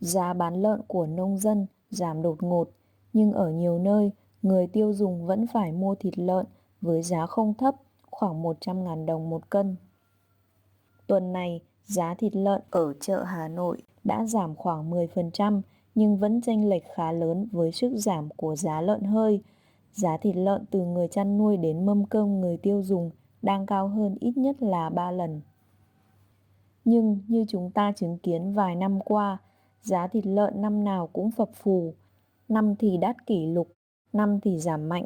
giá bán lợn của nông dân giảm đột ngột, nhưng ở nhiều nơi, người tiêu dùng vẫn phải mua thịt lợn với giá không thấp, khoảng 100.000 đồng một cân. Tuần này, giá thịt lợn ở chợ Hà Nội đã giảm khoảng 10%, nhưng vẫn chênh lệch khá lớn với sức giảm của giá lợn hơi. Giá thịt lợn từ người chăn nuôi đến mâm cơm người tiêu dùng đang cao hơn ít nhất là 3 lần. Nhưng như chúng ta chứng kiến vài năm qua, giá thịt lợn năm nào cũng phập phù, năm thì đắt kỷ lục, năm thì giảm mạnh.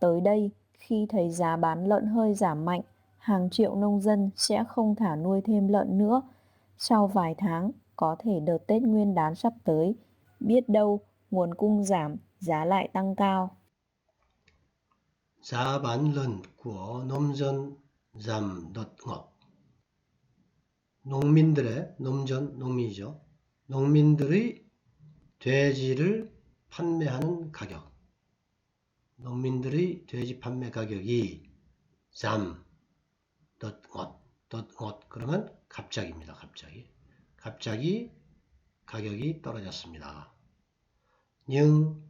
Tới đây, khi thấy giá bán lợn hơi giảm mạnh, hàng triệu nông dân sẽ không thả nuôi thêm lợn nữa. Sau vài tháng, có thể đợt Tết Nguyên đán sắp tới, biết đâu nguồn cung giảm, giá lại tăng cao. giá bán lợn của nông dân giảm đột ngột. 농민들의 농전 농민이죠. 농민들의 돼지를 판매하는 가격. 농민들의 돼지 판매 가격이 잠 덧옷 덧옷 그러면 갑자기입니다. 갑자기. 갑자기 가격이 떨어졌습니다. nhưng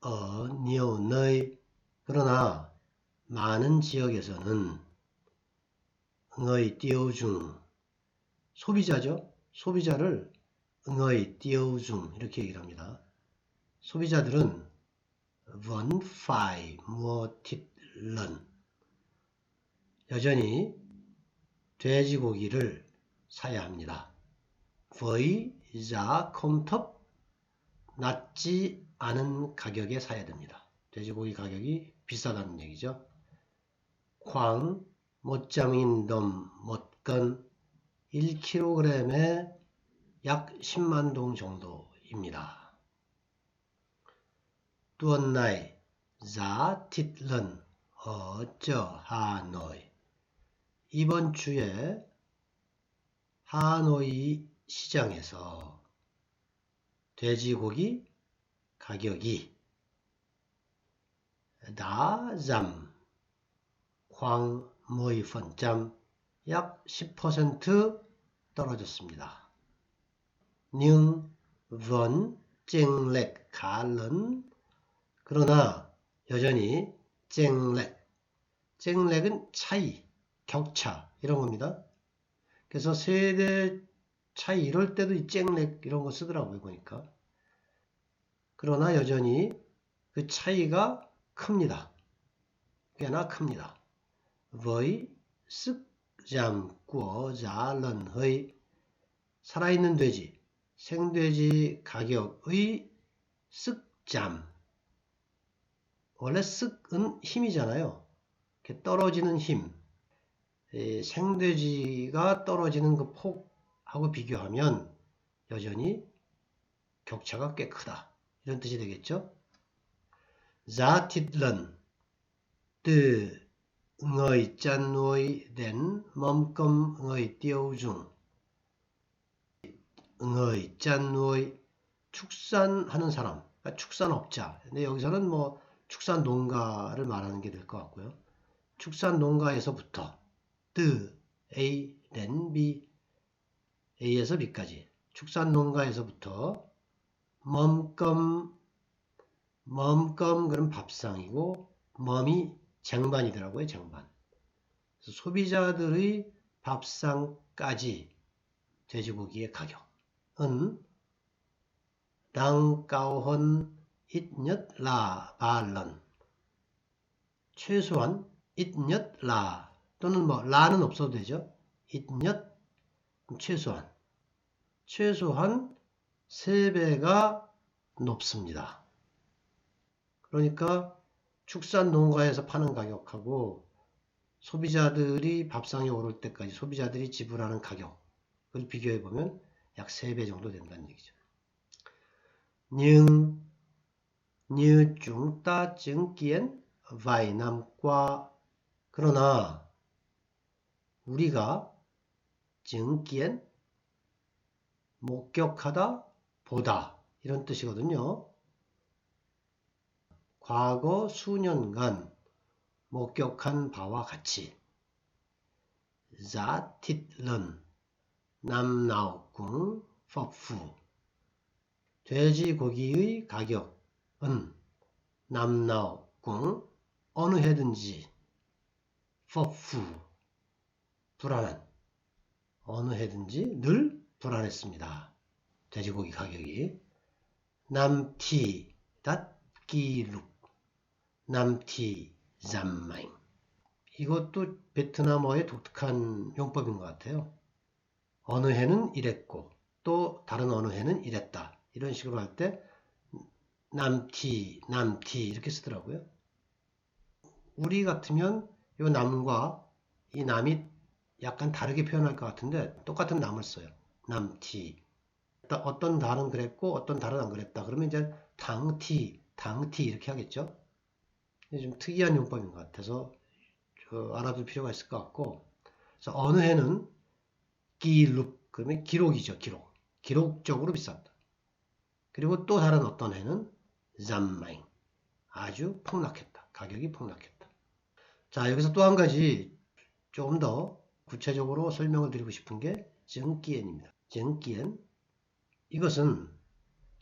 ở nhiều nơi 그러나 많은 지역에서는 tiêu dùng 소비자죠. 소비자를 응의 띄우중 이렇게 얘기를 합니다. 소비자들은 mua thịt lợn 여전히 돼지고기를 사야 합니다. không thấp 낮지 않은 가격에 사야 됩니다. 돼지고기 가격이 비싸다는 얘기죠. 100.000 đồng một cân 1kg에 약 10만 동 정도입니다. lợn ở chợ Hà Nội 이번 주에 하노이 시장에서 돼지고기 가격이 giảm khoảng 10%, 약10% 떨어졌습니다. Nhưng vẫn chênh lệch khá lớn. 그러나 여전히 쨍렉. 쨍렉은 차이, 격차 이런 겁니다. 그래서 세대 차이 이럴 때도 이 쨍렉 이런 거 쓰더라고요. 보니까. 그러나 여전히 그 차이가 큽니다. 꽤나 큽니다. với sức giảm của giá lợn hơi 살아있는 돼지, 생돼지 가격의 쓱잠 원래 쓱은 힘이잖아요. 떨어지는 힘. 생돼지가 떨어지는 그 폭하고 비교하면 여전히 격차가 꽤 크다. 이런 뜻이 되겠죠. người chăn nuôi đến mâm cơm người tiêu chăn nuôi 축산하는 사람, 그러니까 축산업자. 근데 여기서는 뭐 축산 농가를 말하는 게 될 것 같고요. 축산 농가에서부터 뜨 A, 렌 B, A에서 B까지 축산 농가에서부터 멈껌 멈껌 그럼 밥상이고 멈이 쟁반이더라고요 쟁반 소비자들의 밥상까지 돼지고기의 가격 은 đang cao hơn ít nhất là 3 lần. 최소한 ít nhất là 또는 뭐 라는 없어도 되죠. ít nhất 최소한 최소한 3배가 높습니다. 그러니까 축산 농가에서 파는 가격하고 소비자들이 밥상에 오를 때까지 소비자들이 지불하는 가격을 비교해 보면 약 3배 정도 된다는 얘기죠. vài năm qua. 그러나 우리가 증kiến 목격하다 보다 이런 뜻이거든요. 과거 수년간 목격한 바와 같이 năm nào phập phù 돼지고기의 가격은 남나오궁 어느 해든지. 퍼프 불안한. 어느 해든지 늘 불안했습니다. 돼지고기 가격이. 남티 닷기룩. 남티 잠마잉. 이것도 베트남어의 독특한 용법인 것 같아요. 어느 해는 이랬고 또 다른 어느 해는 이랬다. 이런 식으로 할 때 남티, 남티 이렇게 쓰더라고요. 우리 같으면 이 남과 이 남이 약간 다르게 표현할 것 같은데 똑같은 남을 써요. 남티. 어떤 달은 그랬고 어떤 달은 안 그랬다. 그러면 이제 당티, 당티 이렇게 하겠죠. 좀 특이한 용법인 것 같아서 저 알아둘 필요가 있을 것 같고 그래서 어느 해는 기룩 그러면 기록이죠 기록. 기록적으로 비쌌다. 그리고 또 다른 어떤 해는 잠마잉. 아주 폭락했다. 가격이 폭락했다. 자 여기서 또 한 가지 조금 더 구체적으로 설명을 드리고 싶은 게 증기엔입니다. 증기엔 이것은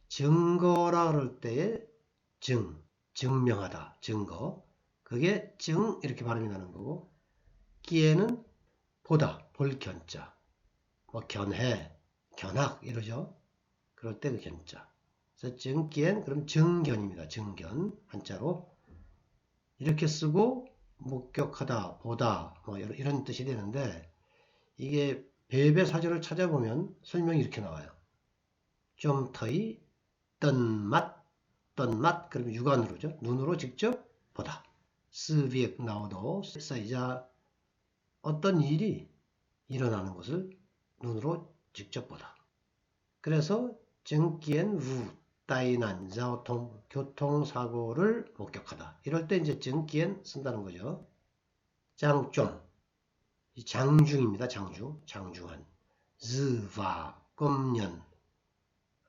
증거라 그럴 때의 증 증명하다. 증거. 그게 증 이렇게 발음이 나는 거고 기에는 보다 볼 견자 뭐 견해 견학 이러죠. 그럴 때 그 견자. 그래서 증기엔 그럼 증견입니다. 증견 한자로. 이렇게 쓰고 목격하다 보다 뭐 이런, 뜻이 되는데 이게 배배 사전을 찾아보면 설명이 이렇게 나와요. 좀 더이 뜬맛 뜬맛 그러면 육안으로죠. 눈으로 직접 보다. 스비액 나오도 사이자 어떤 일이 일어나는 것을 눈으로 직접 보다. 그래서 증기엔 우 따이난 자오통 교통사고를 목격하다. 이럴 때 이제 증기엔 쓴다는 거죠. 장종 이 장중입니다. 장중 장중한 즈와 검년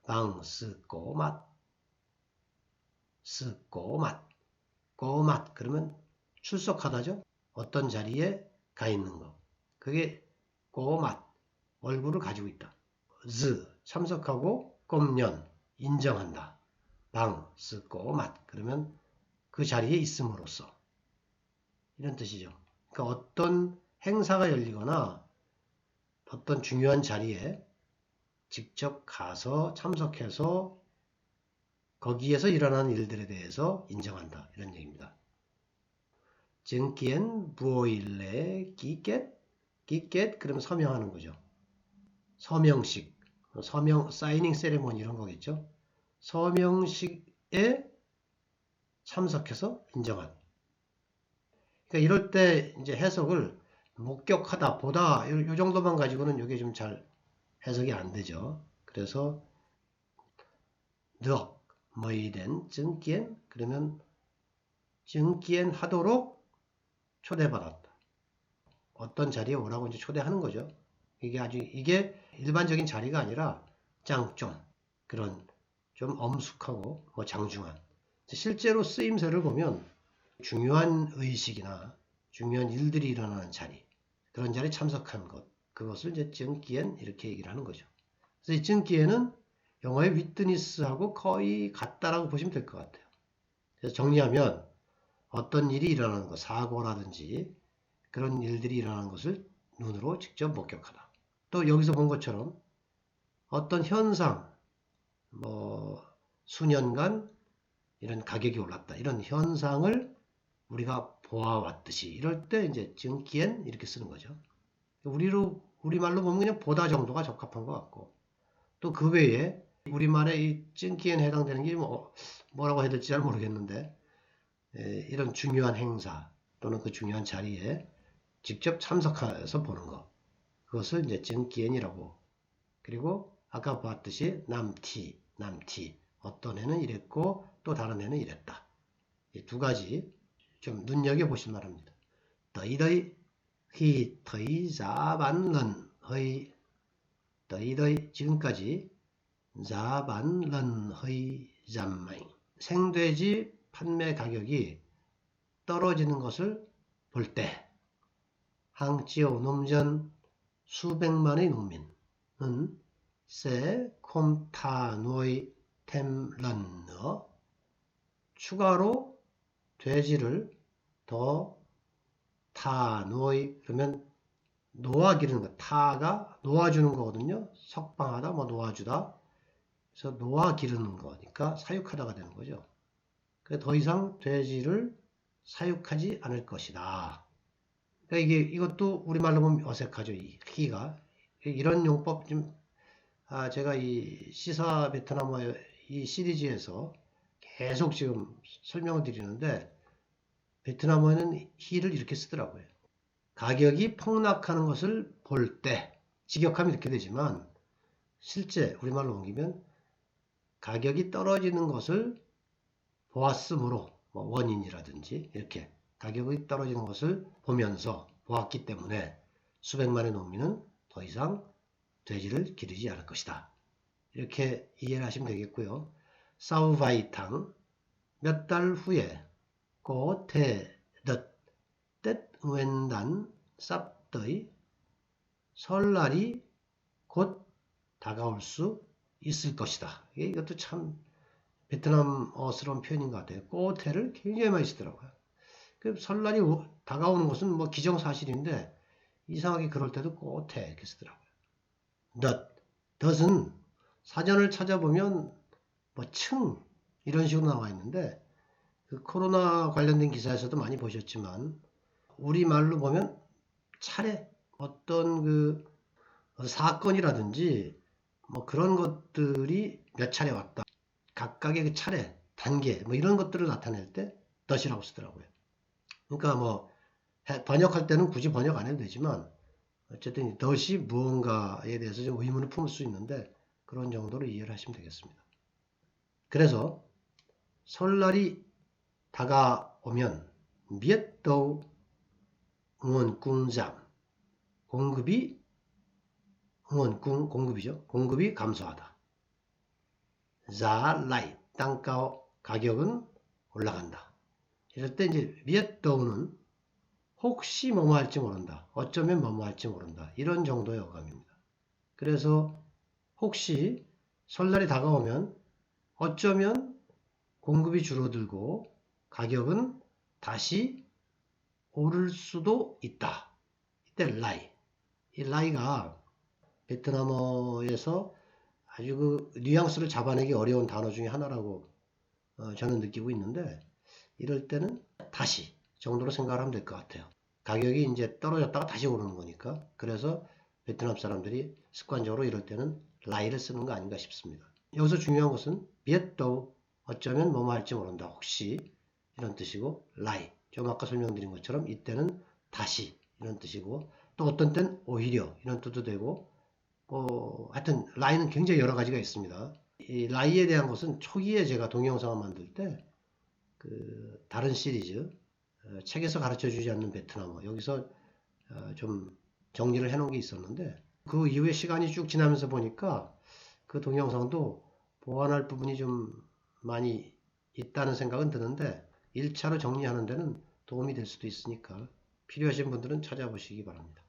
방 쓰고 맛 쓰고 맛 꼬맛 그러면 출석하다죠. 어떤 자리에 가 있는 거. 그게 꼬맛 얼굴을 가지고 있다. 즈 참석하고 꼼년 인정한다. 방 쓰고 맛 그러면 그 자리에 있음으로써 이런 뜻이죠. 그러니까 어떤 행사가 열리거나 어떤 중요한 자리에 직접 가서 참석해서 거기에서 일어나는 일들에 대해서 인정한다. 이런 얘기입니다. 증기엔 부오일레 기켓 기켓 그러면 서명하는 거죠. 서명식 서명 사이닝 세레모니 이런 거겠죠. 서명식에 참석해서 인정한. 그러니까 이럴 때 이제 해석을 목격하다 보다 요, 요 정도만 가지고는 이게 좀 잘 해석이 안 되죠. 그래서 너 뭐이된 증기엔 그러면 증기엔 하도록 초대받았다. 어떤 자리에 오라고 이제 초대하는 거죠. 이게 아주 이게 일반적인 자리가 아니라 짱좀 그런 좀 엄숙하고 뭐 장중한 실제로 쓰임새를 보면 중요한 의식이나 중요한 일들이 일어나는 자리 그런 자리에 참석한 것 그것을 이제 증기엔 이렇게 얘기를 하는 거죠. 그래서 이 증기에는 영어의 위트니스하고 거의 같다라고 보시면 될 것 같아요. 그래서 정리하면 어떤 일이 일어나는 것, 사고라든지 그런 일들이 일어나는 것을 눈으로 직접 목격하다. 또 여기서 본 것처럼 어떤 현상, 뭐 수년간 이런 가격이 올랐다. 이런 현상을 우리가 보아왔듯이 이럴 때 이제 증기엔 이렇게 쓰는 거죠. 우리로 우리말로 보면 그냥 보다 정도가 적합한 것 같고 또 그 외에 우리말의 이 찐기엔 해당되는 게 뭐, 뭐라고 해야 될지 잘 모르겠는데 에, 이런 중요한 행사 또는 그 중요한 자리에 직접 참석해서 보는 것 그것을 이제 찐기엔이라고. 그리고 아까 봤듯이 남티 남티. 어떤 애는 이랬고 또 다른 애는 이랬다. 이 두 가지 좀 눈여겨 보실 만합니다. 더이더이 히 더이 자반런 허이. 더이더이 지금까지 자반런의 잠마이 생돼지 판매 가격이 떨어지는 것을 볼때 항지오 농전 수백만의 농민은 세 콤타노의 템런너 추가로 돼지를 더 타노이 그러면 놓아 기르는 거 타가 놓아주는 거거든요. 석방하다 뭐 놓아주다. 그래서 놓아 기르는 거니까 사육하다가 되는 거죠. 그더 이상 돼지를 사육하지 않을 것이다 그러니까 이게 이것도 우리말로 보면 어색하죠 이 기가 이런 용법 좀 아, 제가 이 시사 베트남어 이 시리즈에서 계속 지금 설명을 드리는데 베트남어에는 히를 이렇게 쓰더라고요. 가격이 폭락하는 것을 볼 때 직역하면 이렇게 되지만 실제 우리말로 옮기면 가격이 떨어지는 것을 보았으므로 뭐 원인이라든지 이렇게 가격이 떨어지는 것을 보면서 보았기 때문에 수백만의 농민은 더 이상 돼지를 기르지 않을 것이다. 이렇게 이해를 하시면 되겠고요. 사우바이탕 몇 달 후에 고태덧 떼 웬단 쌉더이 설날이 곧 다가올 수 있을 것이다. 이것도 참 베트남어스러운 표현인 것 같아요. 꼬테를 굉장히 많이 쓰더라고요. 그 설날이 오- 다가오는 것은 뭐 기정사실인데 이상하게 그럴 때도 꼬테 이렇게 쓰더라고요. 덧, 덧은 사전을 찾아보면 뭐 층 이런 식으로 나와 있는데 그 코로나 관련된 기사에서도 많이 보셨지만 우리 말로 보면 차례 어떤 그 사건이라든지 뭐 그런 것들이 몇 차례 왔다 각각의 그 차례 단계 뭐 이런 것들을 나타낼 때 덧이라고 쓰더라고요. 그러니까 뭐 해- 번역할 때는 굳이 번역 안 해도 되지만 어쨌든 이 덧이 무언가에 대해서 좀 의문을 품을 수 있는데 그런 정도로 이해를 하시면 되겠습니다. 그래서 설날이 다가오면 미엣도 응원궁잠 공급이 응원궁 공급이죠. 공급이 감소하다. 자라이 땅가 가격은 올라간다. 이럴 때 이제 미엣도는 혹시 뭐뭐 할지 모른다. 어쩌면 뭐뭐 할지 모른다. 이런 정도의 어감입니다. 그래서 혹시 설날이 다가오면 어쩌면 공급이 줄어들고 가격은 다시 오를 수도 있다. 이때 라이. 이 라이가 베트남어에서 아주 그 뉘앙스를 잡아내기 어려운 단어 중에 하나라고 어, 저는 느끼고 있는데 이럴 때는 다시 정도로 생각을 하면 될 것 같아요. 가격이 이제 떨어졌다가 다시 오르는 거니까. 그래서 베트남 사람들이 습관적으로 이럴 때는 라이를 쓰는 거 아닌가 싶습니다. 여기서 중요한 것은 비엣도 어쩌면 뭐뭐 할지 모른다. 혹시 이런 뜻이고 라이. 좀 아까 설명드린 것처럼 이때는 다시 이런 뜻이고 또 어떤 땐 오히려 이런 뜻도 되고 뭐 하여튼 라이는 굉장히 여러 가지가 있습니다. 이 라이에 대한 것은 초기에 제가 동영상을 만들 때 그 다른 시리즈 어, 책에서 가르쳐 주지 않는 베트남어 여기서 어, 좀 정리를 해 놓은 게 있었는데 그 이후에 시간이 쭉 지나면서 보니까 그 동영상도 보완할 부분이 좀 많이 있다는 생각은 드는데 1차로 정리하는 데는 도움이 될 수도 있으니까 필요하신 분들은 찾아보시기 바랍니다.